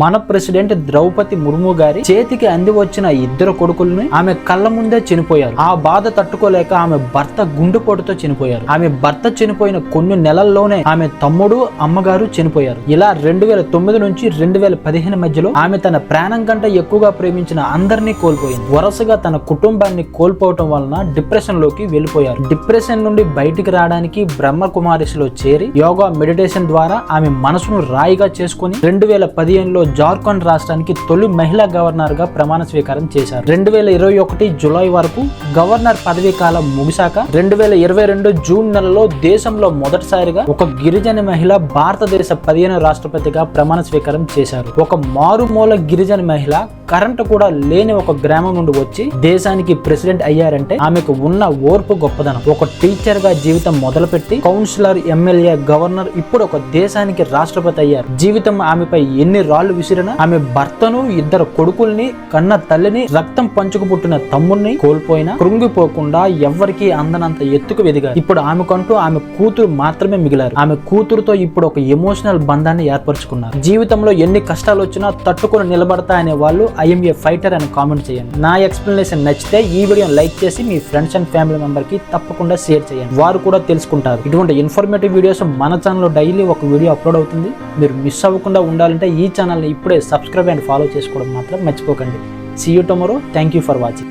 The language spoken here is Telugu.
మన ప్రెసిడెంట్ ద్రౌపది ముర్ము గారి చేతికి అంది వచ్చిన ఇద్దరు కొడుకుల్ని ఆమె కళ్ళ ముందే చనిపోయారు. ఆ బాధ తట్టుకోలేక ఆమె భర్త గుండెపోటుతో చనిపోయారు. ఆమె భర్త చనిపోయిన కొన్ని నెలల్లోనే ఆమె తమ్ముడు అమ్మగారు చనిపోయారు. ఇలా రెండు వేల తొమ్మిది నుంచి రెండు వేల పదిహేను మధ్యలో ఆమె తన ప్రాణం కంటే ఎక్కువగా ప్రేమించిన అందరినీ కోల్పోయింది. వరుసగా తన కుటుంబాన్ని కోల్పోవటం వలన డిప్రెషన్లోకి వెళ్ళిపోయారు. డిప్రెషన్ నుండి బయటికి రావడానికి బ్రహ్మ కుమారిస్లో చేరి యోగా మెడిటేషన్ ద్వారా ఆమె మనసును రాయిగా చేసుకుని రెండు వేల పదిహేనులో జార్ఖండ్ రాష్ట్రానికి తొలి మహిళా గవర్నర్గా ప్రమాణ స్వీకారం చేశారు. రెండు వేల ఇరవై ఒకటి జులై వరకు గవర్నర్ పదవీ కాలం ముగిశాక రెండు వేల ఇరవై రెండు జూన్ నెలలో దేశంలో మొదటిసారిగా ఒక గిరిజన మహిళ భారతదేశ పదిహేను రాష్ట్రపతిగా ప్రమాణ స్వీకారం చేశారు. ఒక మారుమూల గిరిజన మహిళ కరెంటు కూడా లేని ఒక గ్రామం నుండి వచ్చి దేశానికి ప్రెసిడెంట్ అయ్యారంటే ఆమెకు ఉన్న ఓర్పు గొప్పదనం. ఒక టీచర్గా జీవితం మొదలుపెట్టి కౌన్సిలర్ ఎమ్మెల్యే గవర్నర్ ఇప్పుడు ఒక దేశానికి రాష్ట్రపతి అయ్యారు. జీవితం ఆమెపై ఎన్ని రాళ్ళు విసిరినా? ఆమె భర్తను ఇద్దరు కొడుకుల్ని కన్న తల్లిని రక్తం పంచుకు పుట్టిన తమ్ముడిని కోల్పోయిన కృంగిపోకుండా ఎవరికి అందనంత ఎత్తుకు ఎదిగారు ఇప్పుడు ఆమెకంటూ ఆమె కూతురు మాత్రమే మిగిలారు. ఆమె కూతురుతో ఇప్పుడు ఒక ఎమోషనల్ బంధాన్ని ఏర్పరచుకున్నారు. జీవితంలో ఎన్ని కష్టాలు వచ్చినా తట్టుకొని నిలబడతాయనే వాళ్ళు ఐఎంఏ ఏ ఫైటర్ అని కామెంట్ చేయండి. నా ఎక్స్ప్లెనేషన్ నచ్చితే ఈ వీడియోని లైక్ చేసి మీ ఫ్రెండ్స్ అండ్ ఫ్యామిలీ మెంబర్కి తప్పకుండా షేర్ చేయండి. వారు కూడా తెలుసుకుంటారు. ఇటువంటి ఇన్ఫర్మేటివ్ వీడియోస్ మన ఛానల్లో డైలీ ఒక వీడియో అప్లోడ్ అవుతుంది. మీరు మిస్ అవ్వకుండా ఉండాలంటే ఈ ఛానల్ని ఇప్పుడే సబ్స్క్రైబ్ అండ్ ఫాలో చేసుకోవడం మాత్రం మర్చిపోకండి. See you tomorrow thank you for watching